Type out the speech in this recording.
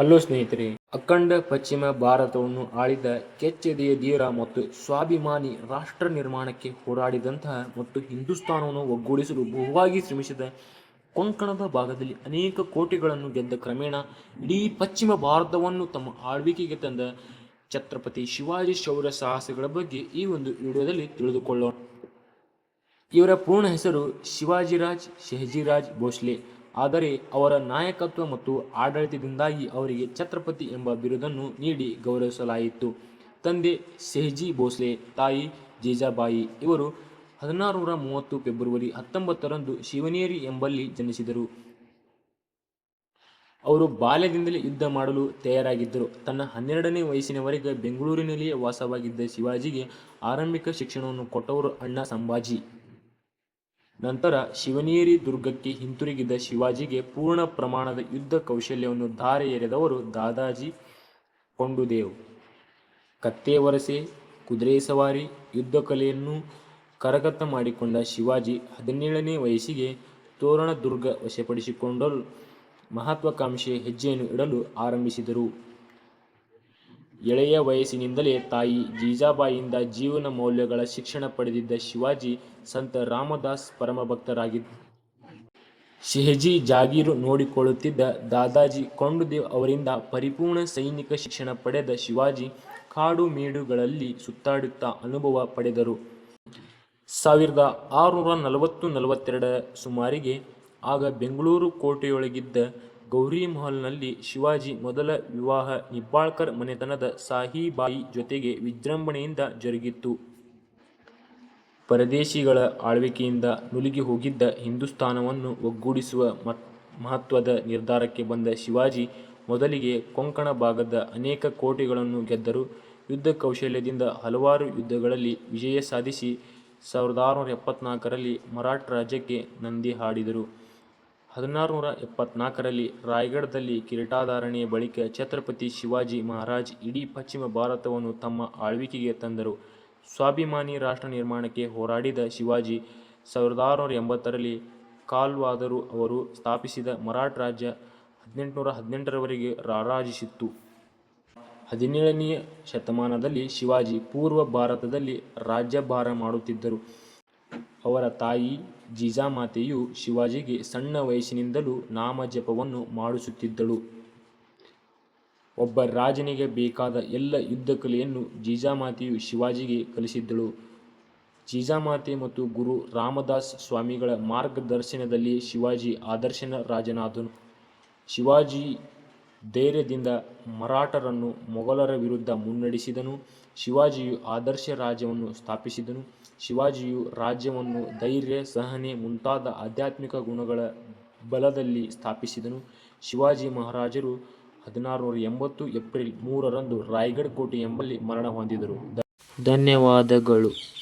Hello ಸ್ನೇಹಿತರೆ, ಅಖಂಡ ಪಶ್ಚಿಮ ಭಾರತವನ್ನು ಆಳಿದ ಕೆಚ್ಚೆದೆಯ ಧೀರ ಮತ್ತು ಸ್ವಾಭಿಮಾನಿ ರಾಷ್ಟ್ರ ನಿರ್ಮಾಣಕ್ಕೆ ಹೋರಾಡಿದಂತಹ ಮತ್ತು ಹಿಂದೂಸ್ತಾನವನ್ನು ಒಗ್ಗೂಡಿಸಲು ಬಹುವಾಗಿ ಶ್ರಮಿಸಿದ ಕೊಂಕಣದ ಭಾಗದಲ್ಲಿ ಅನೇಕ ಕೋಟೆಗಳನ್ನು ಗೆದ್ದ ಕ್ರಮೇಣ ಇಡೀ ಪಶ್ಚಿಮ ಭಾರತವನ್ನು ತಮ್ಮ ಆಳ್ವಿಕೆಗೆ ತಂದ ಛತ್ರಪತಿ ಶಿವಾಜಿ ಶೌರ್ಯ ಸಾಹಸಗಳ ಬಗ್ಗೆ ಈ ಒಂದು ವಿಡಿಯೋದಲ್ಲಿ ತಿಳಿದುಕೊಳ್ಳೋಣ. ಇವರ ಪೂರ್ಣ ಹೆಸರು ಶಿವಾಜಿರಾಜ್ ಶೆಹಜಿರಾಜ್ ಭೋಸ್ಲೆ. ಆದರೆ ಅವರ ನಾಯಕತ್ವ ಮತ್ತು ಆಡಳಿತದಿಂದಾಗಿ ಅವರಿಗೆ ಛತ್ರಪತಿ ಎಂಬ ಬಿರುದನ್ನು ನೀಡಿ ಗೌರವಿಸಲಾಯಿತು. ತಂದೆ ಸೆಹಜಿ ಭೋಸ್ಲೆ, ತಾಯಿ ಜೇಜಾಬಾಯಿ ಇವರು ಹದಿನಾರುನೂರ ಮೂವತ್ತು ಫೆಬ್ರವರಿ ಹತ್ತೊಂಬತ್ತರಂದು ಶಿವನೇರಿ ಎಂಬಲ್ಲಿ ಜನಿಸಿದರು. ಅವರು ಬಾಲ್ಯದಿಂದಲೇ ಯುದ್ಧ ಮಾಡಲು ತಯಾರಾಗಿದ್ದರು. ತನ್ನ ಹನ್ನೆರಡನೇ ವಯಸ್ಸಿನವರೆಗೆ ಬೆಂಗಳೂರಿನಲ್ಲಿಯೇ ವಾಸವಾಗಿದ್ದ ಶಿವಾಜಿಗೆ ಆರಂಭಿಕ ಶಿಕ್ಷಣವನ್ನು ಕೊಟ್ಟವರು ಅಣ್ಣ ಸಂಭಾಜಿ. ನಂತರ ಶಿವನೇರಿ ದುರ್ಗಕ್ಕೆ ಹಿಂತಿರುಗಿದ ಶಿವಾಜಿಗೆ ಪೂರ್ಣ ಪ್ರಮಾಣದ ಯುದ್ಧ ಕೌಶಲ್ಯವನ್ನು ಧಾರೆ ಎರೆದವರು ದಾದಾಜಿ ಕೊಂಡುದೇವ್ ಕತ್ತೆ ವರಸೆ, ಕುದುರೆ ಸವಾರಿ, ಯುದ್ಧ ಕಲೆಯನ್ನು ಕರಗತ ಮಾಡಿಕೊಂಡ ಶಿವಾಜಿ ಹದಿನೇಳನೇ ವಯಸ್ಸಿಗೆ ತೋರಣ ದುರ್ಗ ವಶಪಡಿಸಿಕೊಂಡಲು ಮಹತ್ವಾಕಾಂಕ್ಷೆಯ ಹೆಜ್ಜೆಯನ್ನು ಇಡಲು ಆರಂಭಿಸಿದರು. ಎಳೆಯ ವಯಸ್ಸಿನಿಂದಲೇ ತಾಯಿ ಜೀಜಾಬಾಯಿಯಿಂದ ಜೀವನ ಮೌಲ್ಯಗಳ ಶಿಕ್ಷಣ ಪಡೆದಿದ್ದ ಶಿವಾಜಿ ಸಂತ ರಾಮದಾಸ್ ಪರಮಭಕ್ತರಾಗಿದ್ದ ಶೆಹಜಿ ಜಾಗೀರು ನೋಡಿಕೊಳ್ಳುತ್ತಿದ್ದ ದಾದಾಜಿ ಕೊಂಡುದೇವ್ ಅವರಿಂದ ಪರಿಪೂರ್ಣ ಸೈನಿಕ ಶಿಕ್ಷಣ ಪಡೆದ ಶಿವಾಜಿ ಕಾಡು ಮೇಡುಗಳಲ್ಲಿ ಸುತ್ತಾಡುತ್ತಾ ಅನುಭವ ಪಡೆದರು. ಸಾವಿರದ ಆರುನೂರ ನಲವತ್ತು ನಲವತ್ತೆರಡರ ಸುಮಾರಿಗೆ ಆಗ ಬೆಂಗಳೂರು ಕೋಟೆಯೊಳಗಿದ್ದ ಗೌರಿ ಮಹಲ್ನಲ್ಲಿ ಶಿವಾಜಿ ಮೊದಲ ವಿವಾಹ ನಿಬ್ಬಾಳ್ಕರ್ ಮನೆತನದ ಸಾಹಿಬಾಯಿ ಜೊತೆಗೆ ವಿಜೃಂಭಣೆಯಿಂದ ಜರುಗಿತ್ತು. ಪರದೇಶಿಗಳ ಆಳ್ವಿಕೆಯಿಂದ ನುಲುಗಿ ಹೋಗಿದ್ದ ಹಿಂದೂಸ್ತಾನವನ್ನು ಒಗ್ಗೂಡಿಸುವ ಮಹತ್ವದ ನಿರ್ಧಾರಕ್ಕೆ ಬಂದ ಶಿವಾಜಿ ಮೊದಲಿಗೆ ಕೊಂಕಣ ಭಾಗದ ಅನೇಕ ಕೋಟೆಗಳನ್ನು ಗೆದ್ದರು. ಯುದ್ಧ ಕೌಶಲ್ಯದಿಂದ ಹಲವಾರು ಯುದ್ಧಗಳಲ್ಲಿ ವಿಜಯ ಸಾಧಿಸಿ ಸಾವಿರದ ಆರುನೂರ ಎಪ್ಪತ್ನಾಲ್ಕರಲ್ಲಿ ಮರಾಠ ರಾಜ್ಯಕ್ಕೆ ನಂದಿ ಹಾಡಿದರು. ಹದಿನಾರುನೂರ ಎಪ್ಪತ್ನಾಲ್ಕರಲ್ಲಿ ರಾಯ್ಗಢದಲ್ಲಿ ಕಿರೀಟಧಾರಣೆಯ ಬಳಿಕ ಛತ್ರಪತಿ ಶಿವಾಜಿ ಮಹಾರಾಜ್ ಇಡೀ ಪಶ್ಚಿಮ ಭಾರತವನ್ನು ತಮ್ಮ ಆಳ್ವಿಕೆಗೆ ತಂದರು. ಸ್ವಾಭಿಮಾನಿ ರಾಷ್ಟ್ರ ನಿರ್ಮಾಣಕ್ಕೆ ಹೋರಾಡಿದ ಶಿವಾಜಿ ಸಾವಿರದ ಆರುನೂರ ಎಂಬತ್ತರಲ್ಲಿ ಕಾಲ್ವಾದರು ಅವರು ಸ್ಥಾಪಿಸಿದ ಮರಾಠ ರಾಜ್ಯ ಹದಿನೆಂಟುನೂರ ಹದಿನೆಂಟರವರೆಗೆ ರಾರಾಜಿಸಿತ್ತು. ಹದಿನೇಳನೆಯ ಶತಮಾನದಲ್ಲಿ ಶಿವಾಜಿ ಪೂರ್ವ ಭಾರತದಲ್ಲಿ ರಾಜ್ಯಭಾರ ಮಾಡುತ್ತಿದ್ದರು. ಅವರ ತಾಯಿ ಜೀಜಾಮಾತೆಯು ಶಿವಾಜಿಗೆ ಸಣ್ಣ ವಯಸ್ಸಿನಿಂದಲೂ ನಾಮಜಪವನ್ನು ಮಾಡಿಸುತ್ತಿದ್ದಳು. ಒಬ್ಬ ರಾಜನಿಗೆ ಬೇಕಾದ ಎಲ್ಲ ಯುದ್ಧ ಕಲೆಯನ್ನು ಜೀಜಾಮಾತೆಯು ಶಿವಾಜಿಗೆ ಕಲಿಸಿದ್ದಳು. ಜೀಜಾಮಾತೆ ಮತ್ತು ಗುರು ರಾಮದಾಸ್ ಸ್ವಾಮಿಗಳ ಮಾರ್ಗದರ್ಶನದಲ್ಲಿ ಶಿವಾಜಿ ಆದರ್ಶನ ರಾಜನಾದನು. ಶಿವಾಜಿ ಧೈರ್ಯದಿಂದ ಮರಾಠರನ್ನು ಮೊಘಲರ ವಿರುದ್ಧ ಮುನ್ನಡೆಸಿದನು. ಶಿವಾಜಿಯು ಆದರ್ಶ ರಾಜ್ಯವನ್ನು ಸ್ಥಾಪಿಸಿದನು. ಶಿವಾಜಿಯು ರಾಜ್ಯವನ್ನು ಧೈರ್ಯ, ಸಹನೆ ಮುಂತಾದ ಆಧ್ಯಾತ್ಮಿಕ ಗುಣಗಳ ಬಲದಲ್ಲಿ ಸ್ಥಾಪಿಸಿದನು. ಶಿವಾಜಿ ಮಹಾರಾಜರು ಹದಿನಾರುನೂರ ಎಂಬತ್ತು ಏಪ್ರಿಲ್ ಮೂರರಂದು ರಾಯಗಢ ಕೋಟೆ ಎಂಬಲ್ಲಿ ಮರಣ ಹೊಂದಿದರು. ಧನ್ಯವಾದಗಳು.